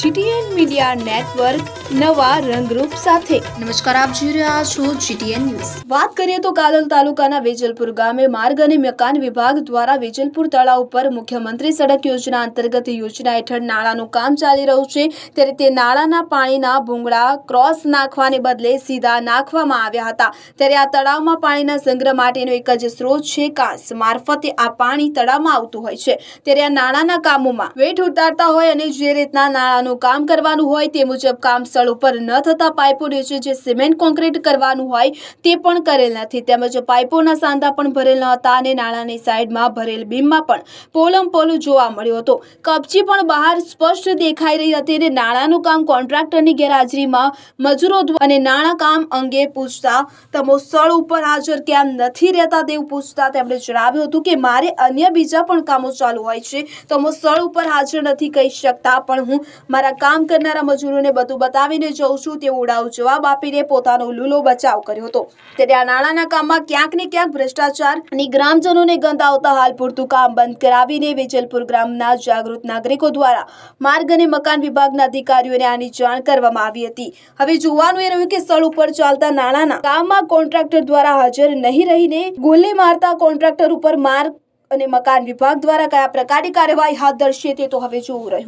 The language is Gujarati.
જીટીએન મીડિયા નેટવર્ક નવા રંગરૂપ સાથે. નમસ્કાર આપ જોઈ રહ્યા છો જીટીએન ન્યૂઝ. વાત કરીએ તો કાલોલ તાલુકાના વેજલપુર ગામે માર્ગ અને મકાન વિભાગ દ્વારા વેજલપુર તળાવ ઉપર મુખ્યમંત્રી સડક યોજના અંતર્ગત યોજના હેઠળ નાળાનું કામ ચાલી રહ્યું છે. ત્યારે તે નાળાના પાણીના ભૂંગળા ક્રોસ નાખવાને બદલે સીધા નાખવામાં આવ્યા હતા. ત્યારે આ તળાવમાં પાણીના સંગ્રહ માટેનો એક જ સ્ત્રોત છે કાંસ. મારફતે આ પાણી તળાવમાં આવતું હોય છે. ત્યારે આ નાણાંના કામોમાં વેઠ ઉતારતા હોય અને જે રીતના નાણાંનું કામ કરવાનું હોય તે મુજબ કામ સ્થળ ઉપર ન થતા પાઇપો નીચે જે સિમેન્ટ કોન્ક્રીટ કરવાનું હોય તે પણ કરેલ નથી. તેમજ પાઇપોના સાંધા પણ ભરેલ ન હતા અને નાણાંની સાઈડમાં ભરેલ બીમમાં પણ પોલમ પોલું જોવા મળ્યું હતું. કપચી પણ બહાર સ્પષ્ટ દેખાઈ રહી હતી અને નાણાંનું કામ કોન્ટ્રાક્ટરની ગેરહાજરીમાં મજૂરો અને નાણાં કામ અંગે પૂછતા તમો સ્થળ ઉપર હાજર ક્યાં નથી રહેતા તેવું પૂછતા તેમણે જણાવ્યું હતું કે, મારે અન્ય બીજા પણ કામો ચાલુ હોય છે. તો સ્થળ ઉપર હાજર નથી, કહી શકતા, પણ હું મારા કામ કરનારા મજૂરોને બધું બતાવીને જઉં છું તેવો ઉડાવ જવાબ આપીને પોતાનો લૂલો બચાવ કર્યો હતો. ત્યારે આ નાણાંના કામમાં ક્યાંક ને ક્યાંક ભ્રષ્ટાચાર અને ગ્રામજનોને ગંધ આવતા હાલ પૂરતું કામ બંધ કરાવીને વેજલપુર ગ્રામના જાગૃત નાગરિકો દ્વારા માર્ગ અને મકાન વિભાગના અધિકારીઓને આની જાણ કરવામાં આવી હતી. હવે જોવાનું એ રહ્યું કે સ્થળ ઉપર ચાલતા નાણાંના કામમાં કોન્ટ્રાક્ટર દ્વારા હાજર નહીં રહીને ગોલે મારતા કોન્ટ્રાક્ટર ઉપર માર્ગ અને મકાન વિભાગ દ્વારા કયા પ્રકારની કાર્યવાહી હાથ ધરશે તે તો હવે જોવું રહ્યું.